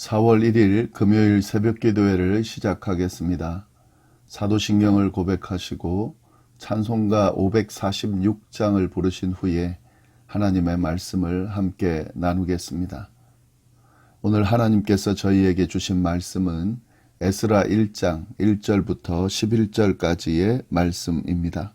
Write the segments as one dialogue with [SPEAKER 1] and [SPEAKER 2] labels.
[SPEAKER 1] 4월 1일 금요일 새벽 기도회를 시작하겠습니다. 사도신경을 고백하시고 찬송가 546장을 부르신 후에 하나님의 말씀을 함께 나누겠습니다. 오늘 하나님께서 저희에게 주신 말씀은 에스라 1장 1절부터 11절까지의 말씀입니다.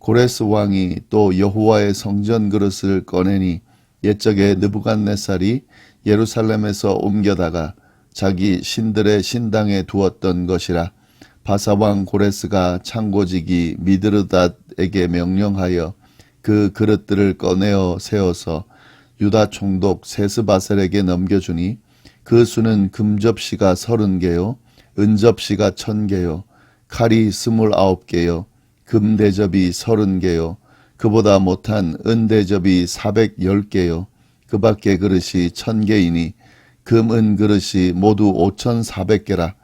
[SPEAKER 1] 고레스 왕이 또 여호와의 성전 그릇을 꺼내니 옛적에 느부갓네살이 예루살렘에서 옮겨다가 자기 신들의 신당에 두었던 것이라 바사왕 고레스가 창고지기 미드르닷에게 명령하여 그 그릇들을 꺼내어 세워서 유다 총독 세스바셀에게 넘겨주니 그 수는 금접시가 서른 개요 은접시가 천 개요 칼이 스물아홉 개요 금대접이 서른 개요. 그보다 못한 은대접이 사백열 개요. 그 밖에 그릇이 천 개이니 금은 그릇이 모두 오천사백 개라.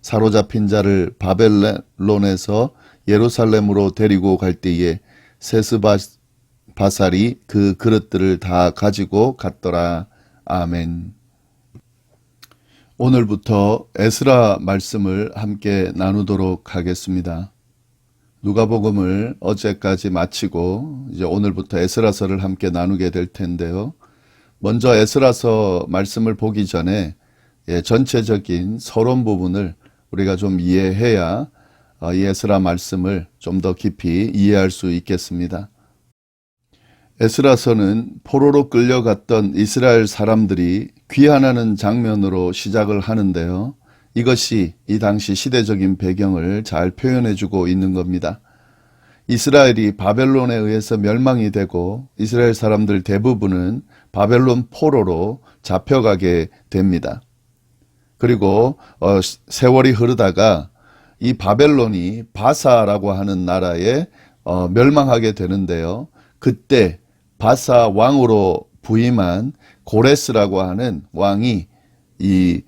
[SPEAKER 1] 사로잡힌 자를 바벨론에서 예루살렘으로 데리고 갈 때에 세스바살이 그 그릇들을 다 가지고 갔더라. 아멘. 오늘부터 에스라 말씀을 함께 나누도록 하겠습니다. 누가복음을 어제까지 마치고 이제 오늘부터 에스라서를 함께 나누게 될 텐데요. 먼저 에스라서 말씀을 보기 전에 예, 전체적인 서론 부분을 우리가 좀 이해해야 어, 이 에스라 말씀을 좀 더 깊이 이해할 수 있겠습니다. 에스라서는 포로로 끌려갔던 이스라엘 사람들이 귀환하는 장면으로 시작을 하는데요. 이것이 이 당시 시대적인 배경을 잘 표현해 주고 있는 겁니다. 이스라엘이 바벨론에 의해서 멸망이 되고 이스라엘 사람들 대부분은 바벨론 포로로 잡혀가게 됩니다. 그리고 어, 세월이 흐르다가 이 바벨론이 바사라고 하는 나라에 어, 멸망하게 되는데요. 그때 바사 왕으로 부임한 고레스라고 하는 왕이 이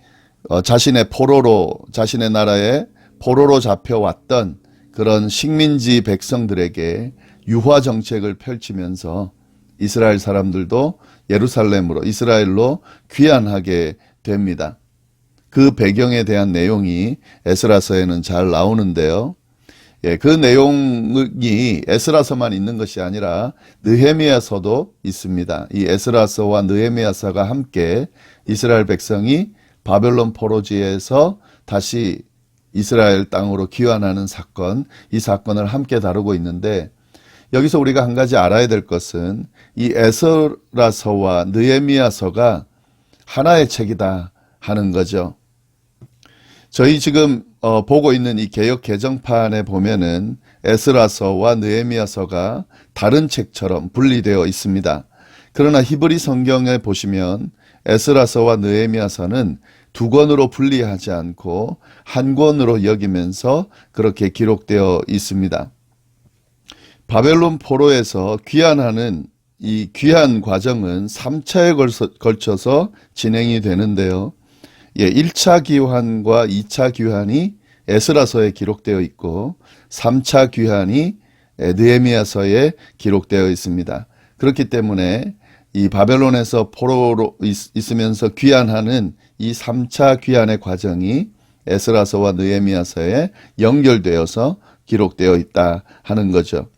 [SPEAKER 1] 어, 자신의 포로로 자신의 나라에 포로로 잡혀왔던 그런 식민지 백성들에게 유화 정책을 펼치면서 이스라엘 사람들도 예루살렘으로 이스라엘로 귀환하게 됩니다. 그 배경에 대한 내용이 에스라서에는 잘 나오는데요. 예, 그 내용이 에스라서만 있는 것이 아니라 느헤미야서도 있습니다. 이 에스라서와 느헤미야서가 함께 이스라엘 백성이 바벨론 포로지에서 다시 이스라엘 땅으로 귀환하는 사건, 이 사건을 함께 다루고 있는데 여기서 우리가 한 가지 알아야 될 것은 이 에스라서와 느헤미야서가 하나의 책이다 하는 거죠. 저희 지금 어, 보고 있는 이 개혁 개정판에 보면은 에스라서와 느헤미야서가 다른 책처럼 분리되어 있습니다. 그러나 히브리 성경에 보시면 에스라서와 느헤미야서는 두 권으로 분리하지 않고 한 권으로 여기면서 그렇게 기록되어 있습니다. 바벨론 포로에서 귀환하는 이 귀환 과정은 3차에 걸쳐서 진행이 되는데요. 예, 1차 귀환과 2차 귀환이 에스라서에 기록되어 있고 3차 귀환이 느헤미야서에 기록되어 있습니다. 그렇기 때문에 이 바벨론에서 포로로 있- 있으면서 귀환하는 이 3차 귀환의 과정이 에스라서와 느헤미야서에 연결되어서 기록되어 있다 하는 거죠.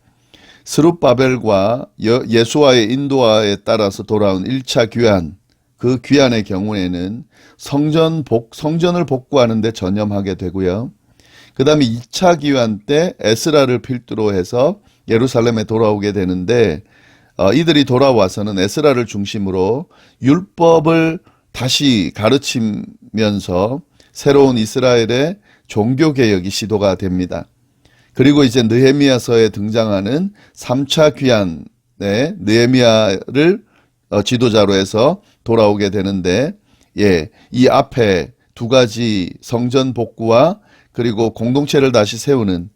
[SPEAKER 1] 스룹바벨과 여- 예수와의 인도하에 따라서 돌아온 1차 귀환, 그 귀환의 경우에는 성전 복, 성전을 복구하는데 전념하게 되고요. 그 다음에 2차 귀환 때 에스라를 필두로 해서 예루살렘에 돌아오게 되는데, 어, 이들이 돌아와서는 에스라를 중심으로 율법을 다시 가르치면서 새로운 이스라엘의 종교 개혁이 시도가 됩니다. 그리고 이제 느헤미야서에 등장하는 3차 귀환에 느헤미야를 어, 지도자로 해서 돌아오게 되는데, 예, 이 앞에 두 가지 성전 복구와 그리고 공동체를 다시 세우는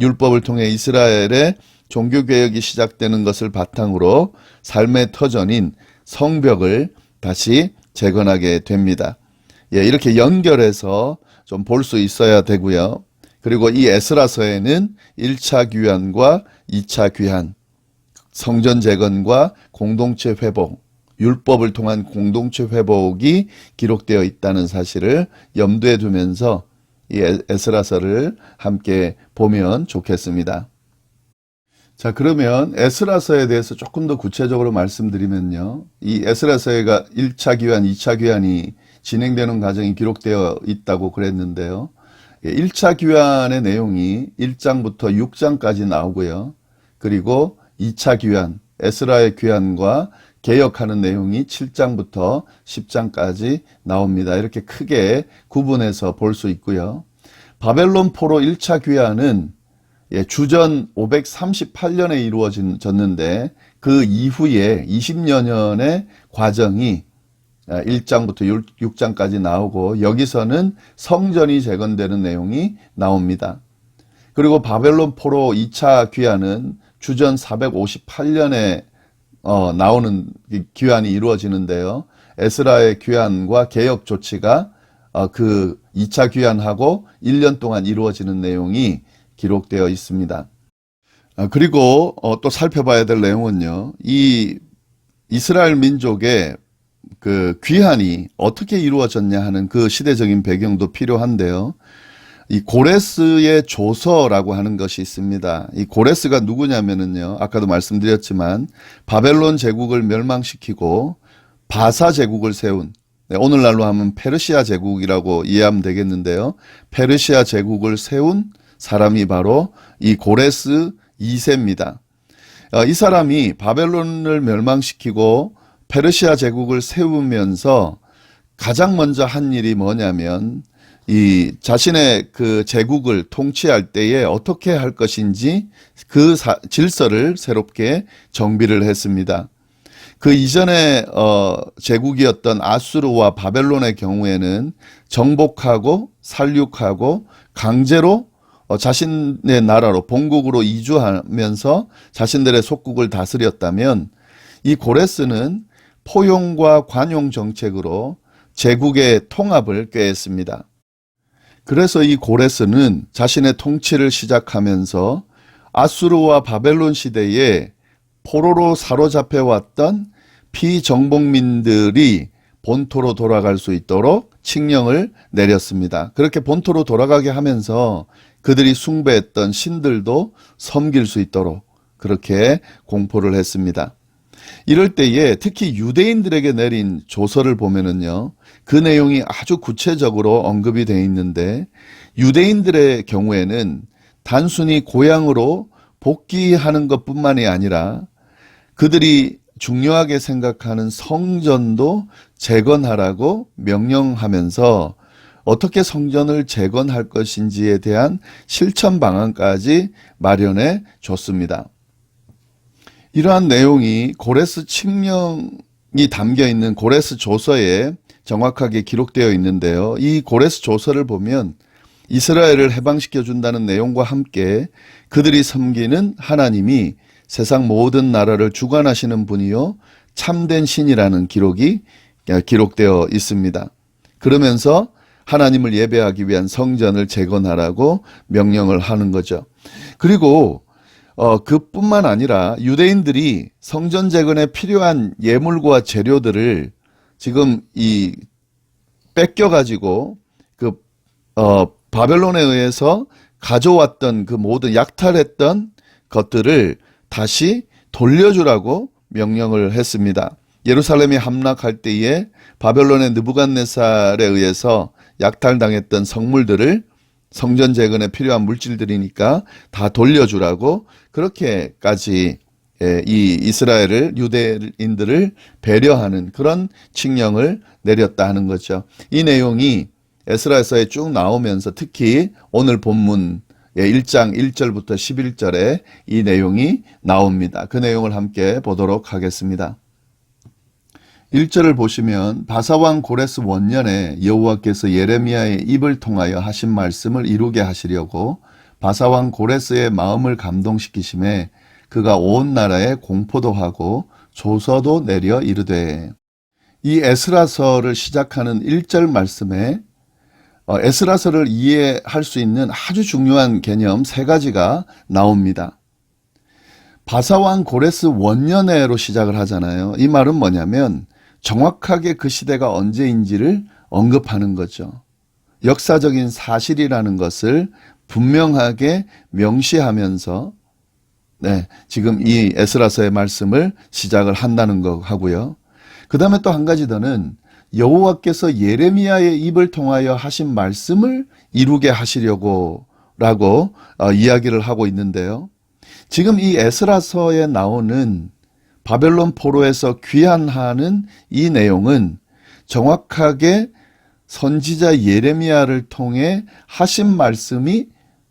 [SPEAKER 1] 율법을 통해 이스라엘의 종교 개혁이 시작되는 것을 바탕으로 삶의 터전인 성벽을 다시 재건하게 됩니다. 예, 이렇게 연결해서 좀 볼 수 있어야 되고요. 그리고 이 에스라서에는 1차 귀환과 2차 귀환, 성전 재건과 공동체 회복, 율법을 통한 공동체 회복이 기록되어 있다는 사실을 염두에 두면서 이 에- 에스라서를 함께 보면 좋겠습니다. 자, 그러면 에스라서에 대해서 조금 더 구체적으로 말씀드리면요. 이 에스라서가 1차 귀환, 2차 귀환이 진행되는 과정이 기록되어 있다고 그랬는데요. 1차 귀환의 내용이 1장부터 6장까지 나오고요. 그리고 2차 귀환, 에스라의 귀환과 개혁하는 내용이 7장부터 10장까지 나옵니다. 이렇게 크게 구분해서 볼 수 있고요. 바벨론 포로 1차 귀환은 예, 주전 538년에 이루어졌는데 그 이후에 20여 년의 과정이 1장부터 6장까지 나오고 여기서는 성전이 재건되는 내용이 나옵니다. 그리고 바벨론 포로 2차 귀환은 주전 458년에 어, 나오는 이 귀환이 이루어지는데요. 에스라의 귀환과 개혁 조치가 어, 그 2차 귀환하고 1년 동안 이루어지는 내용이 기록되어 있습니다. 아, 그리고 어, 또 살펴봐야 될 내용은요. 이 이스라엘 민족의 그 귀환이 어떻게 이루어졌냐 하는 그 시대적인 배경도 필요한데요. 이 고레스의 조서라고 하는 것이 있습니다. 이 고레스가 누구냐면은요. 아까도 말씀드렸지만 바벨론 제국을 멸망시키고 바사 제국을 세운 네, 오늘날로 하면 페르시아 제국이라고 이해하면 되겠는데요. 페르시아 제국을 세운 사람이 바로 이 고레스 2세입니다. 어, 이 사람이 바벨론을 멸망시키고 페르시아 제국을 세우면서 가장 먼저 한 일이 뭐냐면 이 자신의 그 제국을 통치할 때에 어떻게 할 것인지 그 사- 질서를 새롭게 정비를 했습니다. 그 이전에 어 제국이었던 아수르와 바벨론의 경우에는 정복하고 살육하고 강제로 어, 자신의 나라로 본국으로 이주하면서 자신들의 속국을 다스렸다면 이 고레스는 포용과 관용 정책으로 제국의 통합을 꾀했습니다. 그래서 이 고레스는 자신의 통치를 시작하면서 아수르와 바벨론 시대에 포로로 사로잡혀왔던 피정복민들이 본토로 돌아갈 수 있도록 칙령을 내렸습니다. 그렇게 본토로 돌아가게 하면서 그들이 숭배했던 신들도 섬길 수 있도록 그렇게 공포를 했습니다. 이럴 때에 특히 유대인들에게 내린 조서를 보면은요, 그 내용이 아주 구체적으로 언급이 되어 있는데, 유대인들의 경우에는 단순히 고향으로 복귀하는 것 뿐만이 아니라 그들이 중요하게 생각하는 성전도 재건하라고 명령하면서 어떻게 성전을 재건할 것인지에 대한 실천 방안까지 마련해 줬습니다. 이러한 내용이 고레스 칙령이 담겨 있는 고레스 조서에 정확하게 기록되어 있는데요. 이 고레스 조서를 보면 이스라엘을 해방시켜 준다는 내용과 함께 그들이 섬기는 하나님이 세상 모든 나라를 주관하시는 분이요 참된 신이라는 기록이 기록되어 있습니다. 그러면서 하나님을 예배하기 위한 성전을 재건하라고 명령을 하는 거죠. 그리고 어, 그뿐만 아니라 유대인들이 성전 재건에 필요한 예물과 재료들을 지금 이 뺏겨가지고 그, 어, 바벨론에 의해서 가져왔던 그 모든 약탈했던 것들을 다시 돌려주라고 명령을 했습니다. 예루살렘이 함락할 때에 바벨론의 느부갓네살에 의해서 약탈당했던 성물들을 성전 재건에 필요한 물질들이니까 다 돌려주라고 그렇게까지 예, 이 이스라엘을 유대인들을 배려하는 그런 칙령을 내렸다 하는 거죠. 이 내용이 에스라에서에 쭉 나오면서 특히 오늘 본문 1장 1절부터 11절에 이 내용이 나옵니다. 그 내용을 함께 보도록 하겠습니다. 1절을 보시면 바사왕 고레스 원년에 여호와께서 예레미야의 입을 통하여 하신 말씀을 이루게 하시려고 바사왕 고레스의 마음을 감동시키심에 그가 온 나라에 공포도 하고 조서도 내려 이르되 이 에스라서를 시작하는 1절 말씀에 어, 에스라서를 이해할 수 있는 아주 중요한 개념 세 가지가 나옵니다. 바사왕 고레스 원년에로 시작을 하잖아요. 이 말은 뭐냐면 정확하게 그 시대가 언제인지를 언급하는 거죠. 역사적인 사실이라는 것을 분명하게 명시하면서 네, 지금 이 에스라서의 말씀을 시작을 한다는 거 하고요. 그 다음에 또 한 가지 더는 여호와께서 예레미야의 입을 통하여 하신 말씀을 이루게 하시려고 라고 어, 이야기를 하고 있는데요. 지금 이 에스라서에 나오는 바벨론 포로에서 귀환하는 이 내용은 정확하게 선지자 예레미야를 통해 하신 말씀이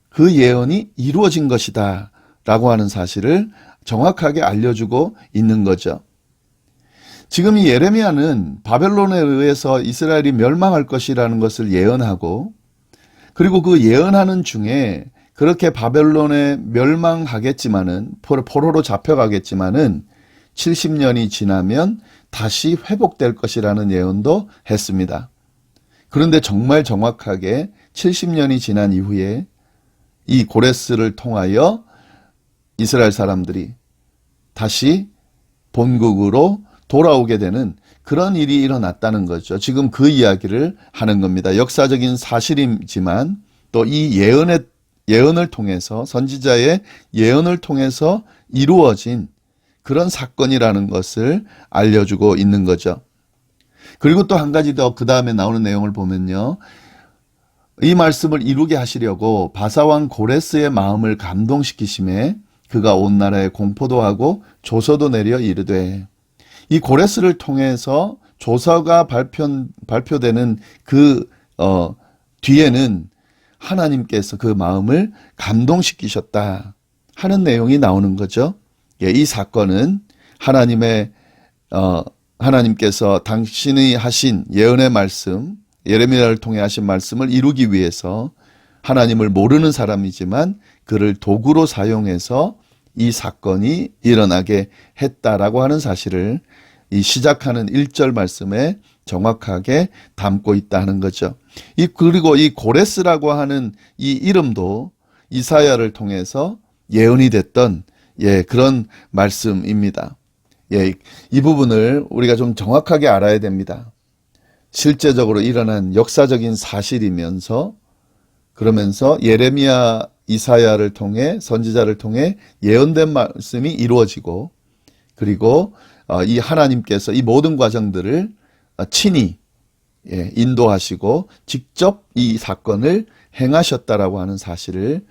[SPEAKER 1] 그 예언이 이루어진 것이다 라고 하는 사실을 정확하게 알려주고 있는 거죠. 지금 이 예레미야는 바벨론에 의해서 이스라엘이 멸망할 것이라는 것을 예언하고 그리고 그 예언하는 중에 그렇게 바벨론에 멸망하겠지만은 포로로 잡혀가겠지만은 70년이 지나면 다시 회복될 것이라는 예언도 했습니다. 그런데 정말 정확하게 70년이 지난 이후에 이 고레스를 통하여 이스라엘 사람들이 다시 본국으로 돌아오게 되는 그런 일이 일어났다는 거죠. 지금 그 이야기를 하는 겁니다. 역사적인 사실이지만 또 이 예언의 예언을 통해서 선지자의 예언을 통해서 이루어진 그런 사건이라는 것을 알려주고 있는 거죠. 그리고 또 한 가지 더 그 다음에 나오는 내용을 보면요. 이 말씀을 이루게 하시려고 바사왕 고레스의 마음을 감동시키심에 그가 온 나라에 공포도 하고 조서도 내려 이르되 이 고레스를 통해서 조서가 발표, 발표되는 그, 어, 뒤에는 하나님께서 그 마음을 감동시키셨다 하는 내용이 나오는 거죠. 예, 이 사건은 하나님의, 어, 하나님께서 당신이 하신 예언의 말씀, 예레미야를 통해 하신 말씀을 이루기 위해서 하나님을 모르는 사람이지만 그를 도구로 사용해서 이 사건이 일어나게 했다라고 하는 사실을 이 시작하는 1절 말씀에 정확하게 담고 있다는 거죠. 이 그리고 이 고레스라고 하는 이 이름도 이사야를 통해서 예언이 됐던 예, 그런 말씀입니다. 예, 이 부분을 우리가 좀 정확하게 알아야 됩니다. 실제적으로 일어난 역사적인 사실이면서 그러면서 예레미야 이사야를 통해 선지자를 통해 예언된 말씀이 이루어지고 그리고 어, 이 하나님께서 이 모든 과정들을 어, 친히 예, 인도하시고 직접 이 사건을 행하셨다라고 하는 사실을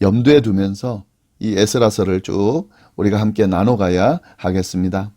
[SPEAKER 1] 염두에 두면서 이 에스라서를 쭉 우리가 함께 나눠가야 하겠습니다.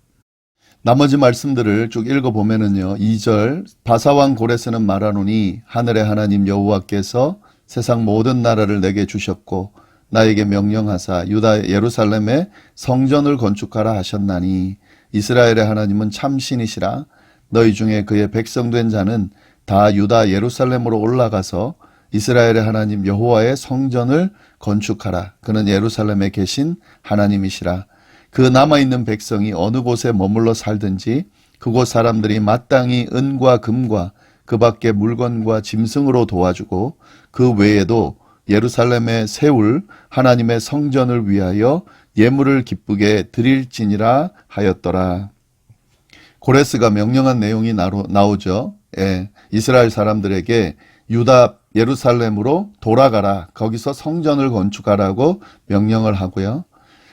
[SPEAKER 1] 나머지 말씀들을 쭉 읽어보면은요. 2절 바사왕 고레스는 말하노니 하늘의 하나님 여호와께서 세상 모든 나라를 내게 주셨고 나에게 명령하사 유다 예루살렘에 성전을 건축하라 하셨나니 이스라엘의 하나님은 참신이시라 너희 중에 그의 백성된 자는 다 유다 예루살렘으로 올라가서 이스라엘의 하나님 여호와의 성전을 건축하라 그는 예루살렘에 계신 하나님이시라 그 남아있는 백성이 어느 곳에 머물러 살든지 그곳 사람들이 마땅히 은과 금과 그 밖에 물건과 짐승으로 도와주고 그 외에도 예루살렘에 세울 하나님의 성전을 위하여 예물을 기쁘게 드릴지니라 하였더라. 고레스가 명령한 내용이 나오죠. 예, 이스라엘 사람들에게 유다 예루살렘으로 돌아가라. 거기서 성전을 건축하라고 명령을 하고요.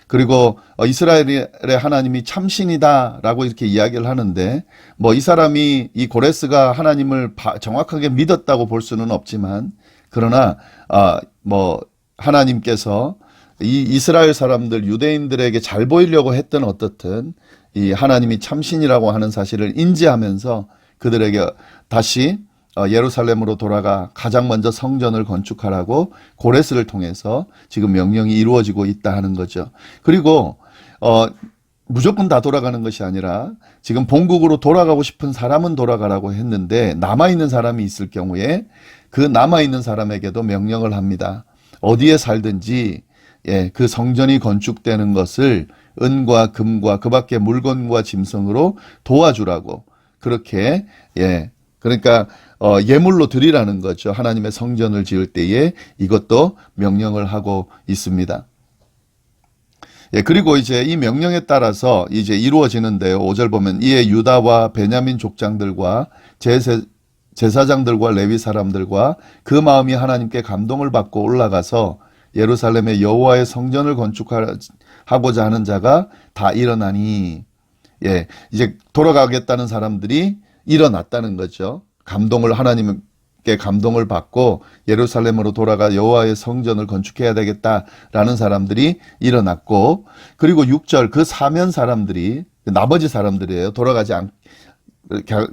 [SPEAKER 1] 그리고 어, 이스라엘의 하나님이 참신이다라고 이렇게 이야기를 하는데 뭐 이 사람이 이 고레스가 하나님을 바- 정확하게 믿었다고 볼 수는 없지만 그러나 아, 뭐 하나님께서 이 이스라엘 사람들 유대인들에게 잘 보이려고 했던 어떻든 이 하나님이 참신이라고 하는 사실을 인지하면서 그들에게 다시 어, 예루살렘으로 돌아가 가장 먼저 성전을 건축하라고 고레스를 통해서 지금 명령이 이루어지고 있다 하는 거죠. 그리고 어 무조건 다 돌아가는 것이 아니라 지금 본국으로 돌아가고 싶은 사람은 돌아가라고 했는데 남아 있는 사람이 있을 경우에 그 남아 있는 사람에게도 명령을 합니다. 어디에 살든지 예, 그 성전이 건축되는 것을 은과 금과 그 밖에 물건과 짐승으로 도와주라고 그렇게 예 그러니까 어, 예물로 드리라는 거죠. 하나님의 성전을 지을 때에 이것도 명령을 하고 있습니다. 예, 그리고 이제 이 명령에 따라서 이제 이루어지는데요. 5절 보면 이에 유다와 베냐민 족장들과 제세, 제사장들과 레위 사람들과 그 마음이 하나님께 감동을 받고 올라가서 예루살렘의 여호와의 성전을 건축하고자 하는 자가 다 일어나니 예, 이제 돌아가겠다는 사람들이 일어났다는 거죠. 감동을 하나님께 감동을 받고 예루살렘으로 돌아가 여호와의 성전을 건축해야 되겠다라는 사람들이 일어났고 그리고 6절 그 사면 사람들이 나머지 사람들이에요. 돌아가지 않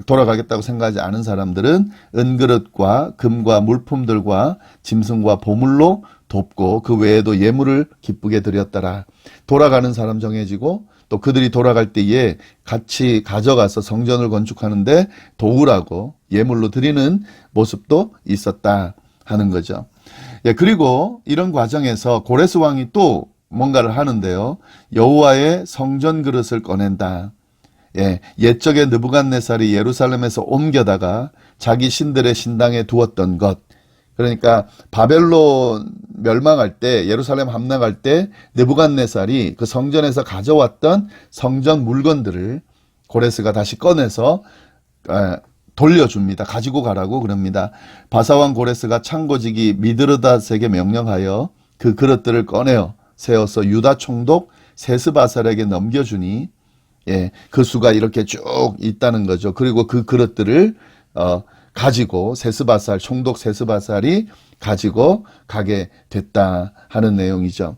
[SPEAKER 1] 돌아가겠다고 생각하지 않은 사람들은 은그릇과 금과 물품들과 짐승과 보물로 돕고 그 외에도 예물을 기쁘게 드렸더라. 돌아가는 사람 정해지고 또 그들이 돌아갈 때에 같이 가져가서 성전을 건축하는데 도우라고 예물로 드리는 모습도 있었다 하는 거죠. 예, 그리고 이런 과정에서 고레스 왕이 또 뭔가를 하는데요. 여호와의 성전 그릇을 꺼낸다. 예, 옛적에 느부갓네살이 예루살렘에서 옮겨다가 자기 신들의 신당에 두었던 것. 그러니까 바벨론 멸망할 때 예루살렘 함락할 때 느부갓네살이 그 성전에서 가져왔던 성전 물건들을 고레스가 다시 꺼내서 에, 돌려줍니다. 가지고 가라고 그럽니다. 바사왕 고레스가 창고지기 미드르닷에게 명령하여 그 그릇들을 꺼내어 세워서 유다 총독 세스바살에게 넘겨주니 예, 그 수가 이렇게 쭉 있다는 거죠. 그리고 그 그릇들을 어, 가지고 세스바살 총독 세스바살이 가지고 가게 됐다 하는 내용이죠.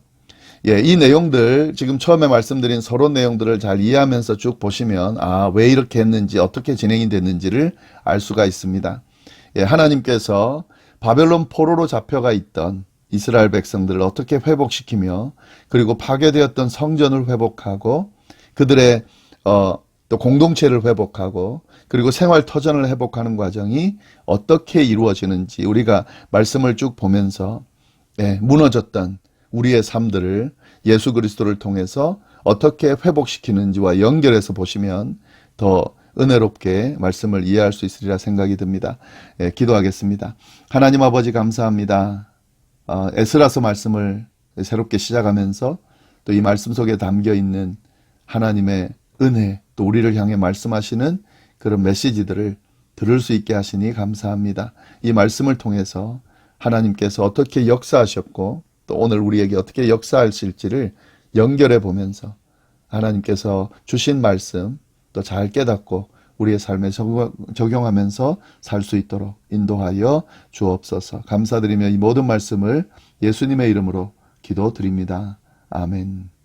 [SPEAKER 1] 예, 이 내용들 지금 처음에 말씀드린 서론 내용들을 잘 이해하면서 쭉 보시면 아, 왜 이렇게 했는지 어떻게 진행이 됐는지를 알 수가 있습니다. 예, 하나님께서 바벨론 포로로 잡혀가 있던 이스라엘 백성들을 어떻게 회복시키며 그리고 파괴되었던 성전을 회복하고 그들의 어, 또 공동체를 회복하고 그리고 생활 터전을 회복하는 과정이 어떻게 이루어지는지 우리가 말씀을 쭉 보면서 예, 무너졌던 우리의 삶들을 예수 그리스도를 통해서 어떻게 회복시키는지와 연결해서 보시면 더 은혜롭게 말씀을 이해할 수 있으리라 생각이 듭니다. 예, 기도하겠습니다. 하나님 아버지 감사합니다. 어, 에스라서 말씀을 새롭게 시작하면서 또 이 말씀 속에 담겨 있는 하나님의 은혜 또 우리를 향해 말씀하시는 그런 메시지들을 들을 수 있게 하시니 감사합니다. 이 말씀을 통해서 하나님께서 어떻게 역사하셨고 또 오늘 우리에게 어떻게 역사하실지를 연결해 보면서 하나님께서 주신 말씀 또 잘 깨닫고 우리의 삶에 적용- 적용하면서 살 수 있도록 인도하여 주옵소서. 감사드리며 이 모든 말씀을 예수님의 이름으로 기도드립니다. 아멘.